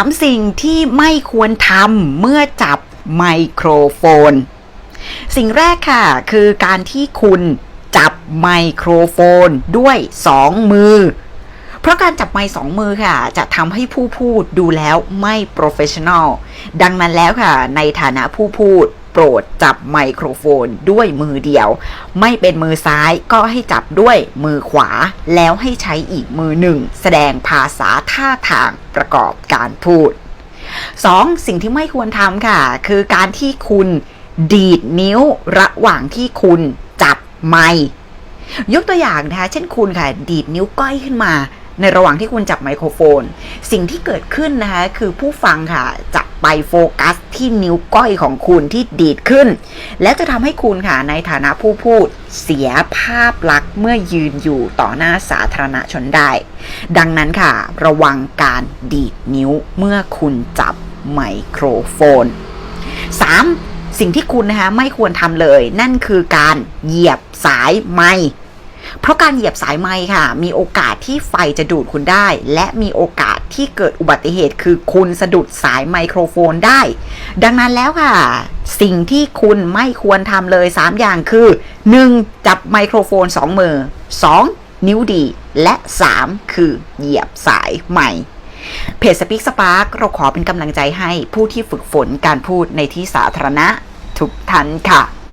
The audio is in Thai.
3สิ่งที่ไม่ควรทำเมื่อจับไมโครโฟน สิ่งแรกค่ะ คือการที่คุณจับไมโครโฟนด้วย2มือ เพราะการจับไมสองมือค่ะ จะทำให้ผู้พูดดูแล้วไม่โปรเฟชชั่นอลดังนั้นแล้วค่ะ ในฐานะผู้พูด รดจับไมโครโฟนด้วยมือเดียว ไม่เป็นมือซ้ายก็ให้จับด้วยมือขวา แล้วให้ใช้อีกมือหนึ่ง แสดงภาษาท่าทางประกอบการพูด 2. สิ่งที่ไม่ควรทำค่ะ คือการที่คุณดีดนิ้วระหว่างที่คุณจับไมยกตัวอย่างนะคะ เช่นคุณค่ะ ดีดนิ้วก้อยขึ้นมา ในระหว่างที่คุณจับไมโครโฟน สิ่งที่เกิดขึ้นนะคะ คือผู้ฟังค่ะจะไปโฟกัสที่นิ้วก้อยของคุณที่ดีดขึ้น และจะทำให้คุณค่ะในฐานะผู้พูดเสียภาพลักษณ์เมื่อยืนอยู่ต่อหน้าสาธารณชนได้ ดังนั้นค่ะ ระวังการดีดนิ้วเมื่อคุณจับไมโครโฟน 3. สิ่งที่คุณนะคะไม่ควรทำเลย นั่นคือการเหยียบสายไมค์ เพราะการเหยียบสายไมค์ค่ะ มีโอกาสที่ไฟจะดูดคุณได้ และมีโอกาสที่เกิดอุบัติเหตุ คือคุณสะดุดสายไมโครโฟนได้ ดังนั้นแล้วค่ะ สิ่งที่คุณไม่ควรทำเลย 3 อย่างคือ 1. จับไมโครโฟน 2 มือ 2. นิ้วดี และ 3 คือเหยียบสายไมค์เพจสปีกสปาร์กเราขอเป็นกำลังใจให้ผู้ที่ฝึกฝนการพูดในที่สาธารณะทุกท่านค่ะ